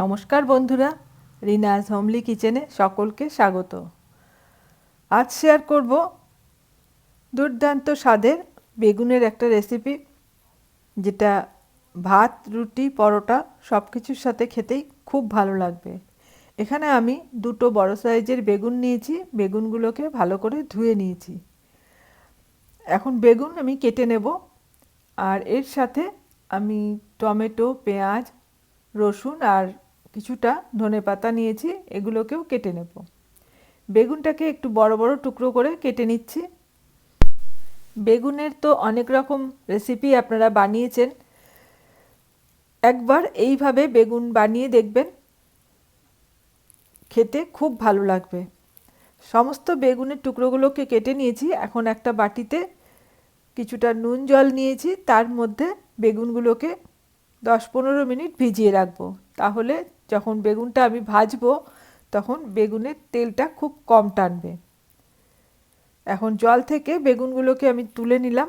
নমস্কার বন্ধুরা, রিনাজ হোমলি কিচেনে সকলকে স্বাগত। আজ শেয়ার করব দুর্দান্ত স্বাদের বেগুনের একটা রেসিপি যেটা ভাত, রুটি, পরোটা সব কিছুর সাথে খেতেই খুব ভালো লাগবে। এখানে আমি দুটো বড় সাইজের বেগুন নিয়েছি, বেগুনগুলোকে ভালো করে ধুয়ে নিয়েছি। এখন বেগুন আমি কেটে নেব, আর এর সাথে আমি টমেটো, পেঁয়াজ, রসুন আর কিছুটা ধনে পাতা নিয়েছি, এগুলোকেও কেটে নেব। বেগুনটাকে একটু বড় বড় টুকরো করে কেটে নিচ্ছি। বেগুনের তো অনেক রকম রেসিপি আপনারা বানিয়েছেন। একবার এইভাবে বেগুন বানিয়ে দেখবেন। খেতে খুব ভালো লাগবে। সমস্ত বেগুনের টুকরোগুলোকে কেটে নিয়েছি। এখন একটা বাটিতে কিছুটা নুন জল নিয়েছি। তার মধ্যে বেগুনগুলোকে দশ পনেরো মিনিট ভিজিয়ে রাখব। তাহলে যখন বেগুনটা আমি ভাজবো, তখন বেগুনের তেলটা খুব কম টানবে। এখন জল থেকে বেগুনগুলোকে আমি তুলে নিলাম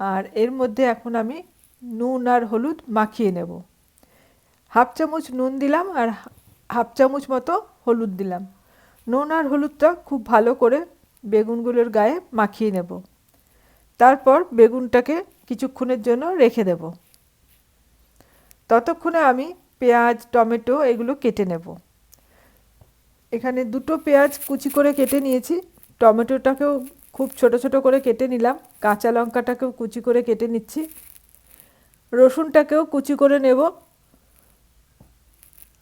আর এর মধ্যে এখন আমি নুন আর হলুদ মাখিয়ে নেব। হাফ চামচ নুন দিলাম আর হাফ চামচ মতো হলুদ দিলাম। নুন আর হলুদটা খুব ভালো করে বেগুনগুলোর গায়ে মাখিয়ে নেব। তারপর বেগুনটাকে কিছুক্ষণের জন্য রেখে দেব। ততক্ষণে আমি পেঁয়াজ, টমেটো এগুলো কেটে নেব। এখানে দুটো পেঁয়াজ কুচি করে কেটে নিয়েছি। টমেটোটাকেও খুব ছোট ছোট করে কেটে নিলাম। কাঁচা লঙ্কাটাকেও কুচি করে কেটে নিচ্ছি। রসুনটাকেও কুচি করে নেব।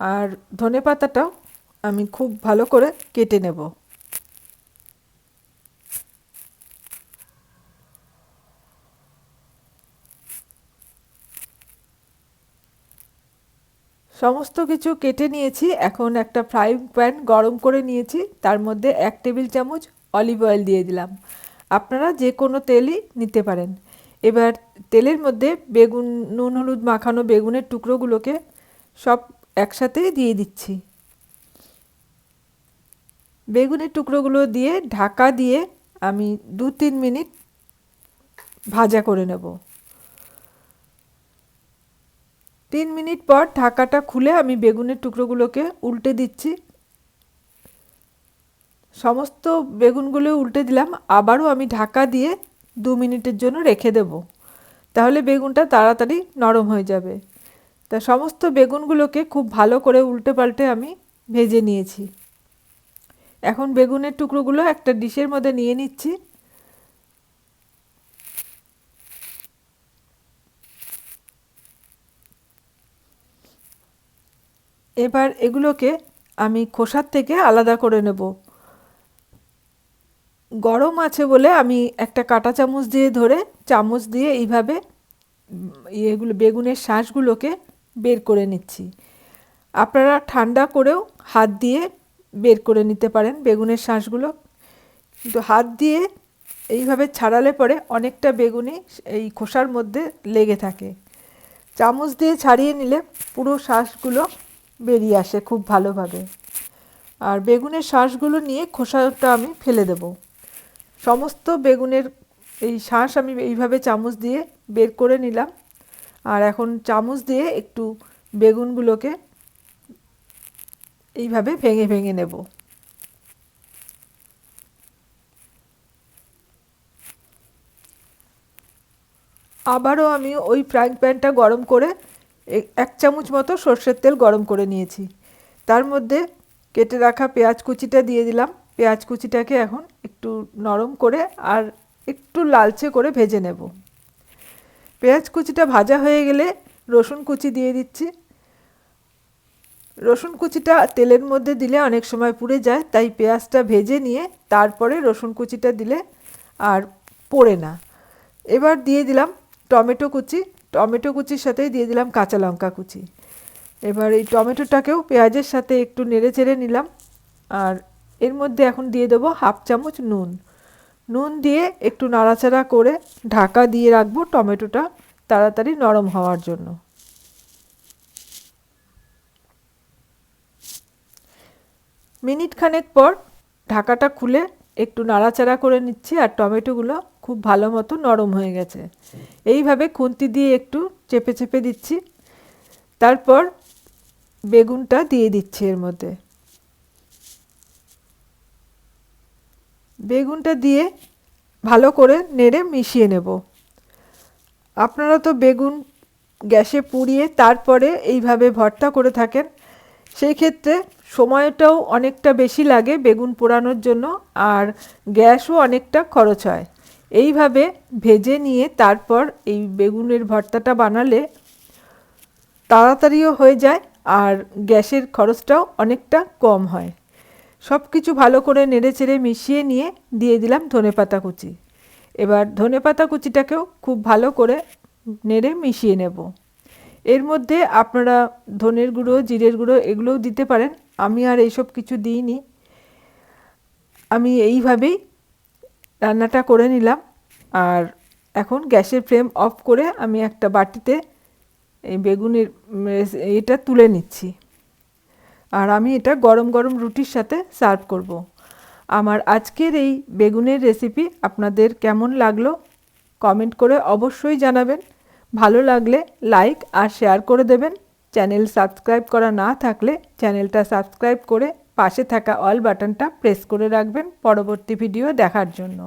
আর ধনে পাতাটাও আমি খুব ভালো করে কেটে নেব। সমস্ত কিছু কেটে নিয়েছি। এখন একটা ফ্রাইং প্যান গরম করে নিয়েছি। তার মধ্যে এক টেবিল চামচ অলিভ অয়েল দিয়ে দিলাম। আপনারা যে কোনো তেলই নিতে পারেন। এবার তেলের মধ্যে বেগুন, নুন, হলুদ মাখানো বেগুনের টুকরোগুলোকে সব একসাথে দিয়ে দিচ্ছি। বেগুনের টুকরোগুলো দিয়ে ঢাকা দিয়ে আমি দু তিন মিনিট ভাজা করে নেব। তিন মিনিট পর ঢাকাটা খুলে আমি বেগুনের টুকরোগুলোকে উল্টে দিচ্ছি। সমস্ত বেগুনগুলো উল্টে দিলাম, আবারও আমি ঢাকা দিয়ে দু মিনিটের জন্য রেখে দেব। তাহলে বেগুনটা তাড়াতাড়ি নরম হয়ে যাবে। তা সমস্ত বেগুনগুলোকে খুব ভালো করে উল্টে পাল্টে আমি ভেজে নিয়েছি। এখন বেগুনের টুকরোগুলো একটা ডিশের মধ্যে নিয়ে নিচ্ছি। এবার এগুলোকে আমি খোসার থেকে আলাদা করে নেব। গরম আছে বলে আমি একটা কাটা চামচ দিয়ে ধরে চামচ দিয়ে এইভাবে এগুলো বেগুনের শাঁসগুলোকে বের করে নিচ্ছি। আপনারা ঠান্ডা করেও হাত দিয়ে বের করে নিতে পারেন বেগুনের শাঁসগুলো। কিন্তু হাত দিয়ে এইভাবে ছাড়ালে পরে অনেকটা বেগুনি এই খোসার মধ্যে লেগে থাকে। চামচ দিয়ে ছাড়িয়ে নিলে পুরো শাঁসগুলো বেরিয়ে আসে খুব ভালোভাবে। আর বেগুনের শাঁসগুলো নিয়ে খোসাটা আমি ফেলে দেব। সমস্ত বেগুনের এই শাঁস আমি এইভাবে চামচ দিয়ে বের করে নিলাম। আর এখন চামচ দিয়ে একটু বেগুনগুলোকে এইভাবে ভেঙে ভেঙে নেব। আবারও আমি ওই ফ্রাইং প্যানটা গরম করে এক চামচ মতো সর্ষের তেল গরম করে নিয়েছি। তার মধ্যে কেটে রাখা পেঁয়াজ কুচিটা দিয়ে দিলাম। পেঁয়াজ কুচিটাকে এখন একটু নরম করে আর একটু লালচে করে ভেজে নেব। পেঁয়াজ কুচিটা ভাজা হয়ে গেলে রসুন কুচি দিয়ে দিচ্ছি। রসুন কুচিটা তেলের মধ্যে দিলে অনেক সময় পুড়ে যায়, তাই পেঁয়াজটা ভেজে নিয়ে তারপরে রসুন কুচিটা দিলে আর পোড়ে না। এবার দিয়ে দিলাম টমেটো কুচি। টমেটো কুচির সাথেই দিয়ে দিলাম কাঁচা লঙ্কা কুচি। এবার এই টমেটোটাকেও পেঁয়াজের সাথে একটু নেড়ে চেড়ে নিলাম। আর এর মধ্যে এখন দিয়ে দেবো হাফ চামচ নুন। নুন দিয়ে একটু নাড়াচাড়া করে ঢাকা দিয়ে রাখব টমেটোটা তাড়াতাড়ি নরম হওয়ার জন্য। মিনিট খানেক পর ঢাকাটা খুলে একটু নাড়াচাড়া করে নিচ্ছি আর টমেটোগুলো খুব ভালো মতো নরম হয়ে গেছে। এইভাবে খুন্তি দিয়ে একটু চেপে চেপে দিচ্ছি। তারপর বেগুনটা দিয়ে দিচ্ছি এর মধ্যে। বেগুনটা দিয়ে ভালো করে নেড়ে মিশিয়ে নেব। আপনারা তো বেগুন গ্যাসে পুড়িয়ে তারপরে এইভাবে ভর্তা করে থাকেন, সেই ক্ষেত্রে সময়টাও অনেকটা বেশি লাগে বেগুন পোড়ানোর জন্য, আর গ্যাসও অনেকটা খরচ হয়। এইভাবে ভেজে নিয়ে তারপর এই বেগুনের ভর্তাটা বানালে তাড়াতাড়িও হয়ে যায় আর গ্যাসের খরচটাও অনেকটা কম হয়। সব কিছু ভালো করে নেড়ে চেড়ে মিশিয়ে নিয়ে দিয়ে দিলাম ধনেপাতা কুচি। এবার ধনেপাতা কুচিটাকেও খুব ভালো করে নেড়ে মিশিয়ে নেব। এর মধ্যে আপনারা ধনের গুঁড়ো, জিরের গুঁড়ো এগুলোও দিতে পারেন। আমি আর এইসব কিছু দিইনি। আমি এইভাবেই রান্নাটা করে নিলাম। আর এখন গ্যাসের ফ্লেম অফ করে আমি একটা বাটিতে এই বেগুনের এটা তুলে নিচ্ছি। আর আমি এটা গরম গরম রুটির সাথে সার্ভ করব। আমার আজকের এই বেগুনের রেসিপি আপনাদের কেমন লাগল কমেন্ট করে অবশ্যই জানাবেন। ভালো লাগলে লাইক আর শেয়ার করে দেবেন। চ্যানেল সাবস্ক্রাইব করা না থাকলে চ্যানেলটা সাবস্ক্রাইব করে পাশে থাকা অল বাটনটা প্রেস করে রাখবেন পরবর্তী ভিডিও দেখার জন্য।